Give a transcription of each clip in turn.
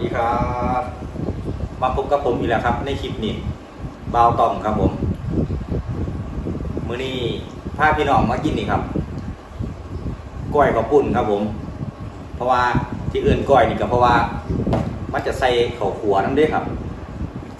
ดีครับมาพบกับผมอีกแล้วครับ ในคลิปนี้บาวตอมครับผม มื้อนี้พาพี่น้องมากินนี่ครับกล้อยกับปุ่นครับผม เพราะว่าที่อื่นก้อยนี่ก็เพราะว่า มันจะใส่ข้าวขัวน้ำเด้ครับ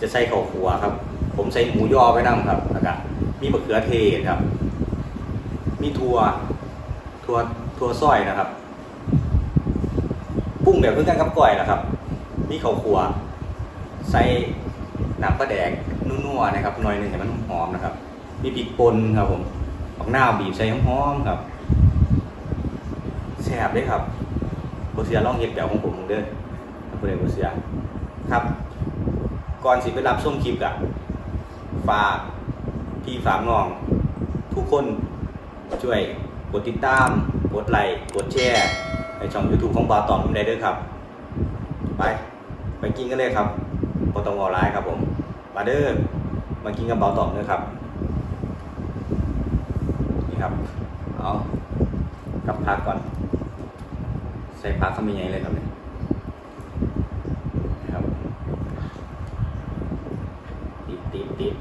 จะใส่ข้าวขัวครับ ผมใส่หมูยอไปน้ำครับแล้วก็มีมะเขือเทศครับ มีถั่วถั่วถั่วซอยนะครับ ปุ้งแบบเพื่อกันกับก้อยนะครับ มีข้าวขัวใส่น้ำปลาแดกนัวๆนะครับหน่อยหนึ่งให้มันหอมนะครับ มีพริกป่นครับผมผักหน้าบีบใส่หอมๆครับแซ่บเลยครับโบเซียลองเฮ็ดแบบของผมเด้อคุณเอกโบเซียครับ ก่อนสิไปรับส้มคลิปอะฝากพี่ฝากน้อง ทุกคนช่วยกดติดตาม กดไลค์ กดแชร์ในช่อง YouTube ของบาตอมได้เด้อครับ ไป ไปกินกันเลยครับบอตองอลไลน์ครับผมมาเด้อมากินกับบาตอมด้อครับนี่ครับเอากับพักก่อน ใส่พักเขามีไงเลยครับเนี่ยนะครับติดติดติด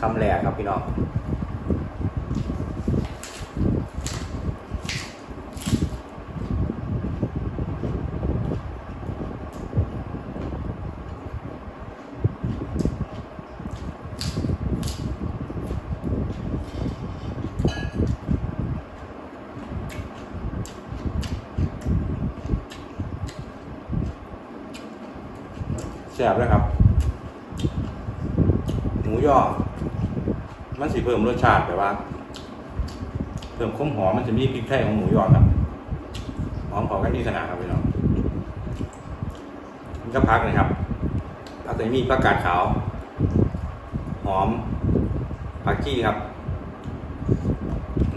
คำแรกครับพี่น้อง ซ่บเลยครับ หมูยอมันสิเพิ่มรสชาติแบบว่า เพิ่มความหอมมันจะมีพริกไทยของหมูยอครับหอมพอกันที่ขนาดครับพี่น้องมันก็พักเลยครับผักจะมีผักกาดขาว หอมผักชีครับห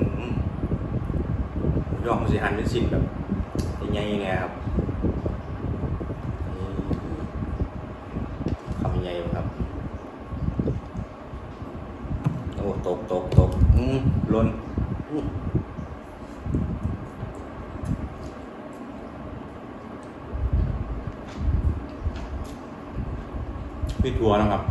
มูยอมันสิหั่นเป็นชิ้นแบบใหญ่ๆเนี่ยครับ ทำยังไงวะครับ โอ้ตกตกตกอืมล่นพี่ทัวร์นะครับ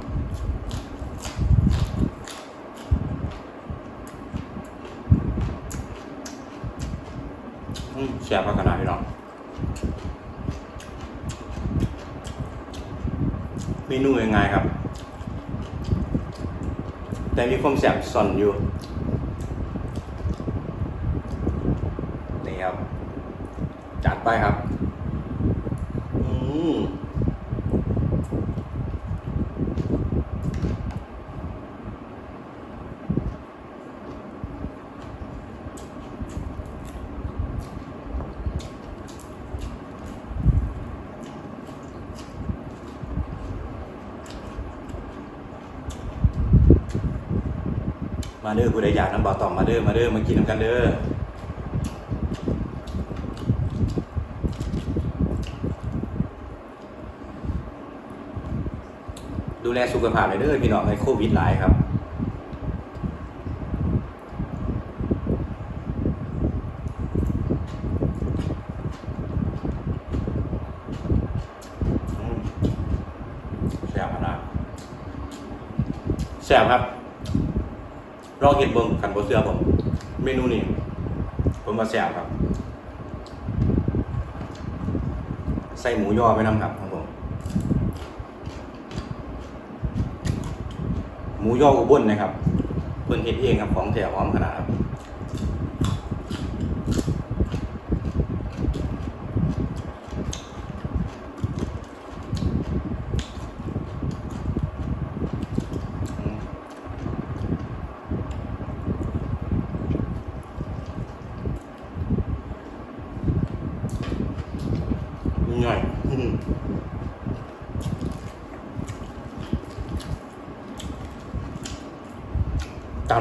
แชร์พักขนาดพี่น้อเมนูยังไงครับ แต่มีความแสบซ่อนอยู่นี่ครับ จัดไปครับ อืมมา เด้อผู้ใดอยากน้ำบ่อต่อมมาเด้อมาเด้อมากินน้ำกันเด้อดูแลสุขภาพเลยเด้อพี่น้องในโควิดหลายครับอืมแซ่บขนาดแซ่บครับ ลองเห็นเบิ้งขันบเสื้อผม เมนูนี้ผมมาแซ่บครับ ใส่หมูยอไปน้ำครับของผม หมูยออุบลนะครับเพิ่นเฮ็ดเองครับของแถวหอมขนาดครับ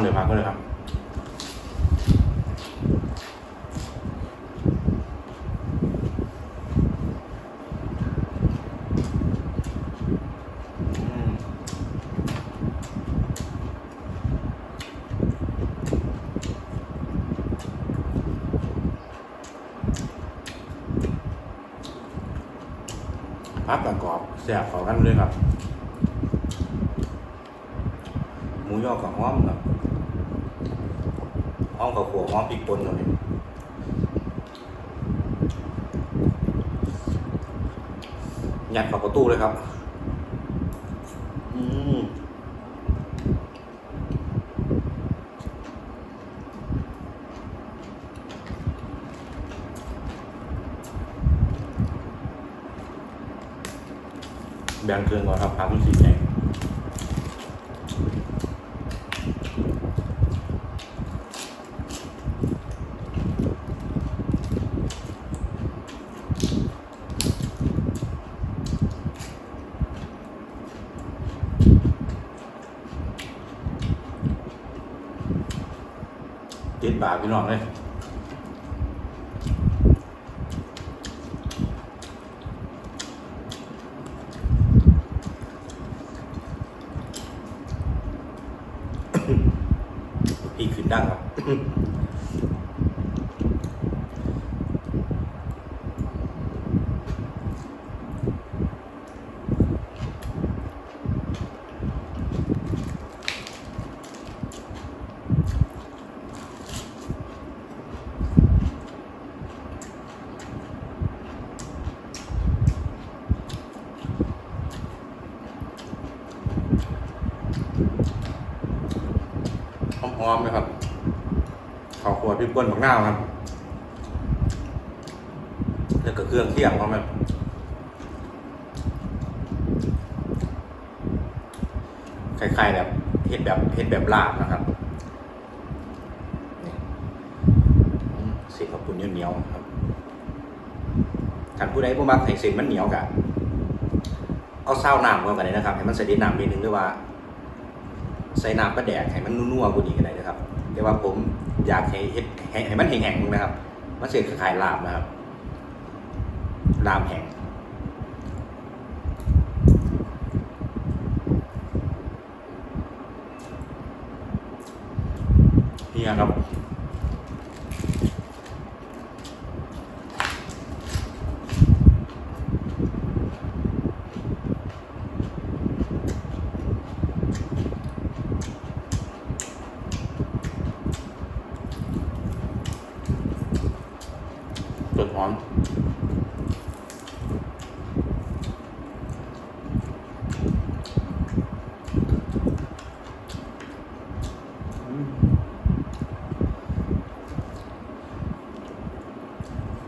เหลือมาก็เลยครับ พักกับกรอบแสบขอกันเลยครับ หมูยอกับหอมครับ หอมกับขัวหอมพริกปนตันี้ยัดเข้าประตูเลยครับ อืมแบ่งเครื่องก่อนครับพาคุณสีแดง ติดบาทพี่น้องเลย พี่ขึ้นดังครับ ห อมนะครับข้าวคั่วพริกป่นบักนาครับแล้วก็เครื่องเคี่ยงพร้อมแบบคล้ายๆแบบเห็ดแบบเห็ดแบบลาบนะครับนี่อืมเสียกับปุ่นเหนียวๆครับขันผู้ใดผู้มักให้เส้นมันเหนียวกะเอาเศร้าน้ำก่อนกันเลยนะครับ ให้มันใส่ดินน้ำนิดนึงด้วยว่า ใส่น้ำปลาแดกให้มันนัวๆกว่านี้ก็ได้นะครับ แต่ว่าผมอยากให้เห็ดให้ให้มันแห้งๆนะครับ มันเสร็จคล้ายๆลาบนะครับลาบแห้งนี่ครับ ต้นหอม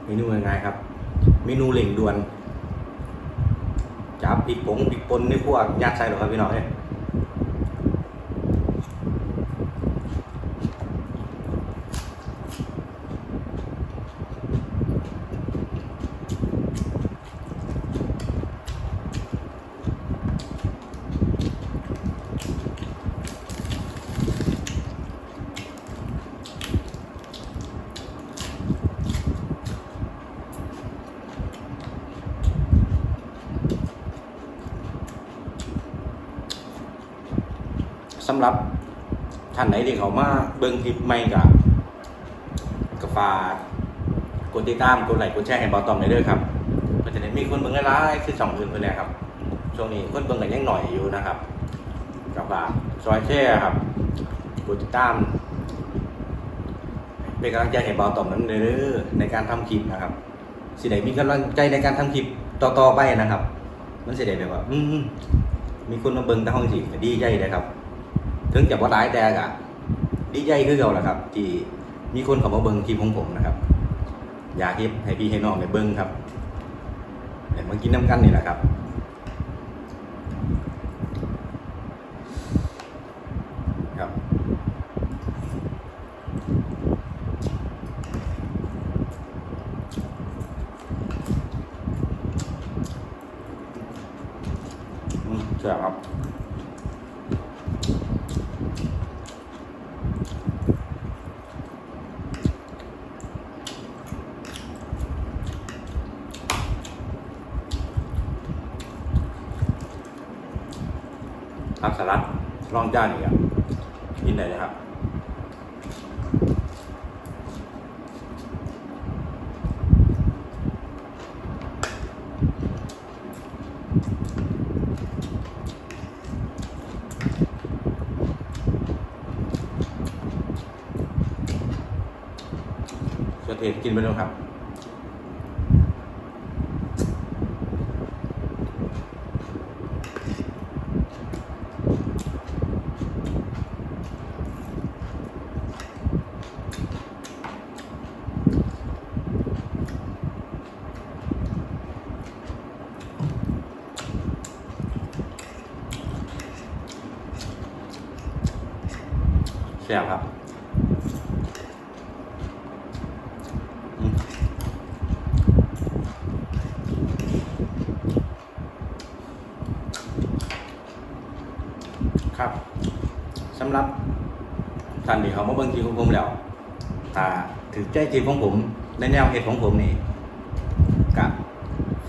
เมนูง่ายๆครับ เมนูเหล่งด่วนจับพริกผงพริกปนในพวกยัดใส่หรอครับพี่น้องเนี่ย สำหรับท่านไหนที่เขามาเบิ่งคลิปใหม่กับกฝากกดติดตามกดไลค์กดแชร์ให้บอตอมได้ด้วยครับก็จะได้มีคนเบิ่งหลายๆคือสองอื่นไปแล้วครับช่วงนี้คนเบิ่งกันยังหน่อยอยู่นะครับกับฝากซอยแช่ครับกดติดตามเป็นกำลังใจให้บอตอมนั้นเด้อในการทำคลิปนะครับสิได้มีกำลังใจในการทำคลิปต่อๆไปนะครับ มันสิได้แบบว่า อืมมีคนมาเบิ่งแต่ห้องสิดีใจเลยครับ ถึงจะว่าร้ายแต่ก็ดีใจคือเก่าแหละครับ ที่มีคนเข้ามาเบิ้งคลิปของผมนะครับ อยากเฮ็ดให้พี่ให้น้องได้เบิ้งครับเดี๋ยวมากินน้ำกันนี่แหละครับ สลัดร่องจานนี่ครับกินได้เลยครับเทศกินไปแล้วครับ ซ่บครับครับสำหรับท่านที่เขามาเบิ่งคลิปของผมแล้วถ้าถือใจคลิปของผมในแนวเหตุของผมนี่กับ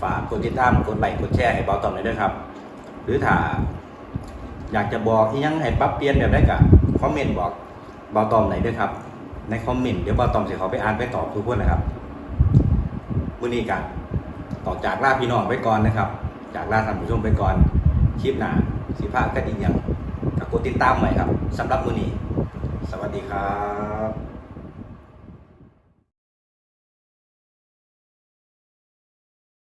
ฝากกดติดตามกดไลค์กดแชร์ให้เบาต่อมเลยด้วยครับ หรือถ้าอยากจะบอกที่ยังให้ปรับเปลี่ยนแบบได้กับคอมเมนต์บอก บาตอมไหนด้วยครับ ในคอมเมนต์เดี๋ยวเบาตอมจะเขาไปอ่านไปตอบทุกคนนะครับมื้อนี้กันต่อจากลาพี่น้องไปก่อนนะครับ จากลาท่านผู้ชมไปก่อนคลิปหน้าสีผ้าก็ดีอย่างกับกดติดตามใหม่ครับสำหรับมื้อนี้ สวัสดีครับ